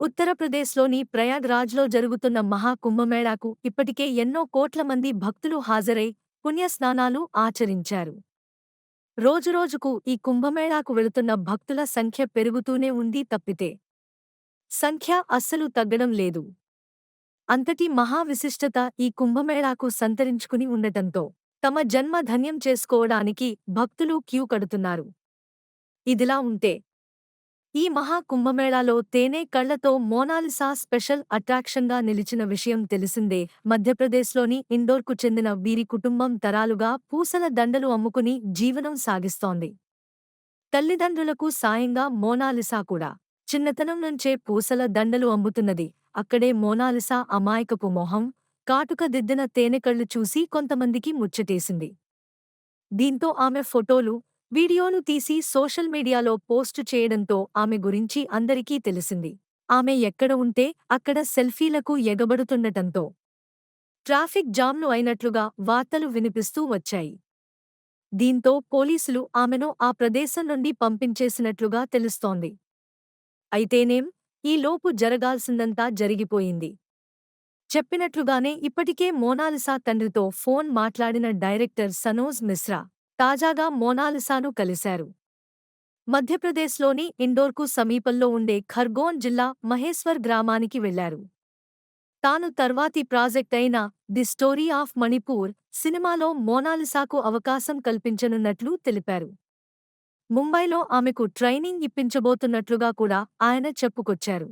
ఉత్తరప్రదేశ్లోని ప్రయాగ్రాజ్లో జరుగుతున్న మహాకుంభమేళాకు ఇప్పటికే ఎన్నో కోట్ల మంది భక్తులు హాజరై పుణ్యస్నానాలు ఆచరించారు. రోజురోజుకు ఈ కుంభమేళాకు వెళుతున్న భక్తుల సంఖ్య పెరుగుతూనే ఉంది తప్పితే సంఖ్య అస్సలు తగ్గడం లేదు. అంతటి మహావిశిష్టత ఈ కుంభమేళాకు సంతరించుకుని ఉండటంతో తమ జన్మ ధన్యం చేసుకోవడానికి భక్తులు క్యూ కడుతున్నారు. ఇదిలా ఉంటే ఈ మహా కుంభమేళాలో తేనె కళ్ళతో మోనాలిసా స్పెషల్ అట్రాక్షన్గా నిలిచిన విషయం తెలిసిందే. మధ్యప్రదేశ్లోని ఇండోర్కు చెందిన వీరి కుటుంబం తరాలుగా పూసల దండలు అమ్ముకుని జీవనం సాగిస్తోంది. తల్లిదండ్రులకు సాయంగా మోనాలిసా కూడా చిన్నతనం నుంచే పూసల దండలు అమ్ముతున్నది. అక్కడే మోనాలిసా అమాయకపు మొహం కాటుక దిద్దిన తేనెకళ్ళు చూసి కొంతమందికి ముచ్చటేసింది. దీంతో ఆమె ఫోటోలు వీడియోను తీసి సోషల్ మీడియాలో పోస్టు చేయడంతో ఆమె గురించి అందరికీ తెలిసింది. ఆమె ఎక్కడ ఉంటే అక్కడ సెల్ఫీలకు ఎగబడుతుండటంతో ట్రాఫిక్ జామ్లు అయినట్లుగా వార్తలు వినిపిస్తూ వచ్చాయి. దీంతో పోలీసులు ఆమెను ఆ ప్రదేశం నుండి పంపించేసినట్లుగా తెలుస్తోంది. అయితేనేం ఈ లోపు జరగాల్సిందంతా జరిగిపోయింది. చెప్పినట్లుగానే ఇప్పటికే మోనాలిసా తండ్రితో ఫోన్ మాట్లాడిన డైరెక్టర్ సనోజ్ మిశ్రా తాజాగా మోనాలిసాను కలిశారు. మధ్యప్రదేశ్లోని ఇండోర్కు సమీపంలో ఉండే ఖర్గోన్ జిల్లా మహేశ్వర్ గ్రామానికి వెళ్ళారు తాను తర్వాతి ప్రాజెక్ట్ అయిన ది స్టోరీ ఆఫ్ మణిపూర్ సినిమాలో మోనాలిసాకు అవకాశం కల్పించనున్నట్లు తెలిపారు. ముంబైలో ఆమెకు ట్రైనింగ్ ఇప్పించబోతున్నట్లుగా కూడా ఆయన చెప్పుకొచ్చారు.